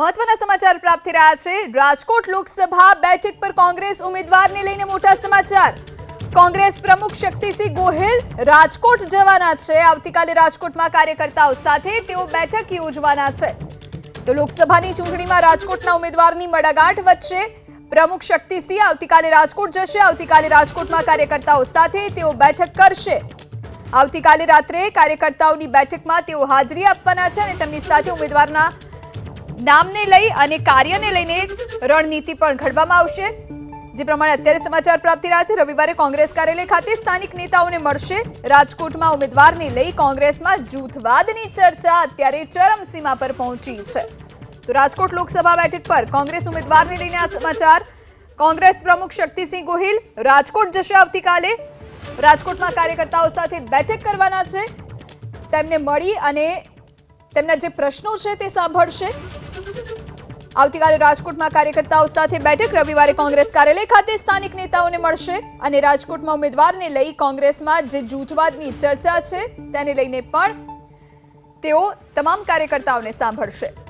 મહત્વના સમાચાર પ્રાપ્ત થઈ રહ્યા છે. રાજકોટ લોકસભા બેઠક પર કોંગ્રેસ ઉમેદવારને લઈને મોટા સમાચાર. કોંગ્રેસ પ્રમુખ શક્તિસિંહ ગોહિલ રાજકોટ જવાના છે. આવતીકાલે રાજકોટમાં કાર્યકર્તાઓ સાથે તેઓ બેઠક યોજવાના છે. તો લોકસભાની ચૂંટણીમાં રાજકોટના ઉમેદવારની મડાગાંઠ વચ્ચે પ્રમુખ શક્તિસિંહ આવતીકાલે રાજકોટ જશે. આવતીકાલે રાજકોટમાં કાર્યકર્તાઓ સાથે તેઓ બેઠક કરશે. આવતીકાલે રાત્રે કાર્યકર્તાઓની બેઠકમાં તેઓ હાજરી આપવાના છે અને તેમની સાથે ઉમેદવારના નામને લઈ અને કાર્યને લઈને રણનીતિ પણ ઘડવામાં આવશે. જે પ્રમાણે અત્યારે સમાચાર પ્રાપ્તિ રહ્યા છે, રવિવારે કોંગ્રેસ કાર્યાલય ખાતે સ્થાનિક નેતાઓને મળશે. રાજકોટમાં ઉમેદવારને લઈ કોંગ્રેસમાં જૂથવાદની ચર્ચા અત્યારે ચરમસીમા પર પહોંચી છે. તો રાજકોટ લોકસભા બેઠક પર કોંગ્રેસ ઉમેદવારને લઈને આ સમાચાર. કોંગ્રેસ પ્રમુખ શક્તિસિંહ ગોહિલ રાજકોટ જશે આવતીકાલે. રાજકોટમાં કાર્યકર્તાઓ સાથે બેઠક કરવાના છે. તેમને મળી અને તેમના જે પ્રશ્નો છે તે સાંભળશે. આવતીકાલે રાજકોટમાં કાર્યકર્તાઓ સાથે બેઠક, રવિવારે કોંગ્રેસ કાર્યાલય ખાતે સ્થાનિક નેતાઓને મળશે અને રાજકોટમાં ઉમેદવારને લઈ કોંગ્રેસમાં જે જૂથવાદની ચર્ચા છે તેને લઈને પણ તેઓ તમામ કાર્યકર્તાઓને સાંભળશે.